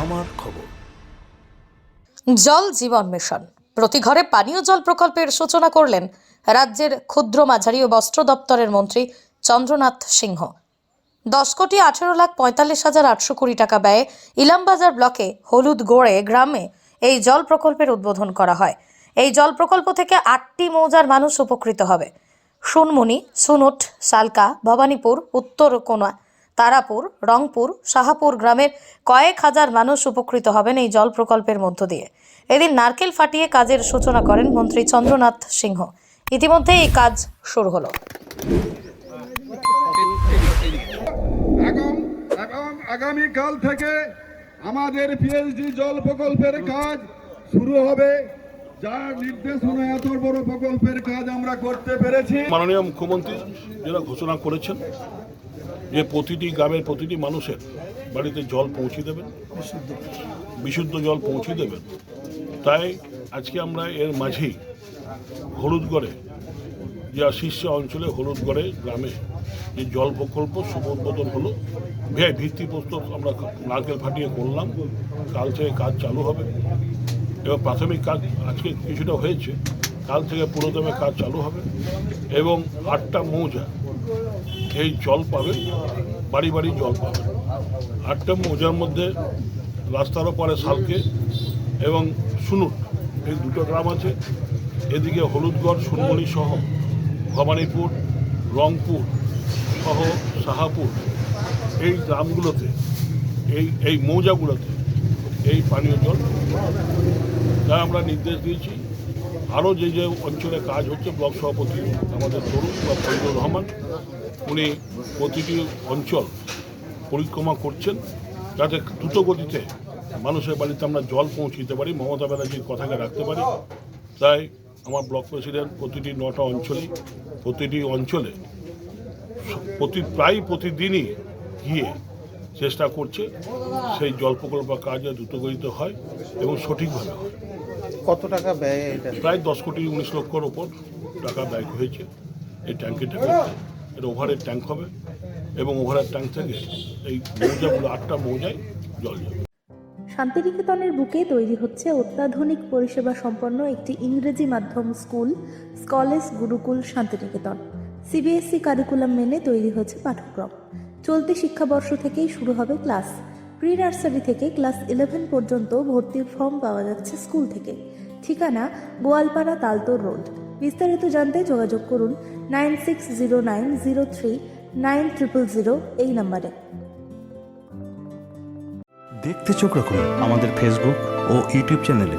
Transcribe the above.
আমার খবর। জল জীবন মিশন। প্রতি ঘরে পানীয় জল প্রকল্পের সূচনা করলেন রাজ্যের ক্ষুদ্র মাঝারি ও বস্ত্র দপ্তরের মন্ত্রী চন্দ্রনাথ সিংহ। দশ কোটি আঠেরো লাখ পঁয়তাল্লিশ হাজার আটশো কুড়ি টাকা ব্যয়ে ইলামবাজার ব্লকে হলুদ গোড়ে গ্রামে এই জল প্রকল্পের উদ্বোধন করা হয়। এই জল প্রকল্প থেকে আটটি মৌজার মানুষ উপকৃত হবে। সুনমুনি, সুনুট, সালকা, ভবানীপুর, উত্তর কোনা তারাপুর রংপুর শাহাপুর গ্রামের কয়েক হাজার মানুষ উপকৃত হবেন এই জল প্রকল্পের মধ্য দিয়ে। এদিন নারকেল ফাটিয়ে কাজের সূচনা করেন মন্ত্রী চন্দ্রনাথ সিংহ। ইতিমধ্যে এই কাজ শুরু হলো। আগামীকাল থেকে আমাদের পিএইচডি জল প্রকল্পের কাজ শুরু হবে। যার নির্দেশনা এত বড় প্রকল্পের কাজ আমরা করতে পেরেছি। মাননীয় মুখ্যমন্ত্রী যেটা ঘোষণা করেছেন যে প্রতিটি গ্রামের প্রতিটি মানুষের বাড়িতে জল পৌঁছে দেবেন। বিশুদ্ধ জল পৌঁছে দেবেন। তাই আজকে আমরা এর মাঝেই হলুদগড়ে, যা শীর্ষ অঞ্চলে হলুদগড়ে গ্রামে যে জল প্রকল্প শুভ হলো, ভিআই ভিত্তি প্রস্তুত আমরা নারকেল ফাটিয়ে করলাম। কাল থেকে কাজ চালু হবে। এবং প্রাথমিক কাজ আজকে কিছুটা হয়েছে। কাল থেকে পুরোদমে কাজ চালু হবে এবং আটটা মৌজা এই জল পাবে, বাড়ি বাড়ি জল পাবে। আটটা মৌজার মধ্যে রাস্তার ওপারে সালকে এবং সুনুট, এই দুটো গ্রাম আছে। এদিকে হলুদগড়, সুনমণি সহ ভবানীপুর, রংপুর সহ শাহাপুর এই গ্রামগুলোতে, এই এই মৌজাগুলোতে এই পানীয় জল তাই আমরা নির্দেশ দিয়েছি আরও যে যে অঞ্চলে কাজ হচ্ছে, ব্লক সভাপতি আমাদের তরুণ বা ফজলুর রহমান, উনি প্রতিটি অঞ্চল পরিক্রমা করছেন যাতে দ্রুত গতিতে মানুষের বাড়িতে আমরা জল পৌঁছে পারি, মমতা ব্যানার্জির কথাকে রাখতে পারি। তাই আমার ব্লক প্রেসিডেন্ট প্রতিটি নটা অঞ্চলেই প্রতিটি অঞ্চলে প্রতি, প্রায় প্রতিদিনই গিয়ে চেষ্টা করছে সেই জল প্রকল্প কাজে দ্রুতগতিতে হয় এবং সঠিকভাবে হয়। কত টাকা ব্যয় এটা? প্রায় দশ কোটি উনিশ লক্ষর ওপর টাকা ব্যয় হয়েছে। এই ট্যাঙ্কিটা এটা ওভারের ট্যাঙ্ক হবে এবং ওভারের ট্যাঙ্ক থেকে এই মৌজাগুলো আটটা মৌজায় জল যাবে। শান্তিনিকেতনের বুকে তৈরি হচ্ছে অত্যাধুনিক পরিষেবা সম্পন্ন একটি ইংরেজি মাধ্যম স্কুল স্কলেজ গুরুকুল শান্তিনিকেতন। সিবিএসই কারিকুলাম মেনে তৈরি হয়েছে পাঠ্যক্রম। চলতি শিক্ষাবর্ষ থেকেই শুরু হবে ক্লাস। প্রি নার্সারি থেকে ক্লাস ইলেভেন পর্যন্ত ভর্তির ফর্ম পাওয়া যাচ্ছে স্কুল থেকে। ঠিকানা গোয়ালপাড়া তালতোর রোড। বিস্তারিত জানতে যোগাযোগ করুন nine six zero nine zero three nine triple zero এই নম্বরে। দেখতে চোখ রাখুন আমাদের ফেসবুক ও ইউটিউব চ্যানেলে।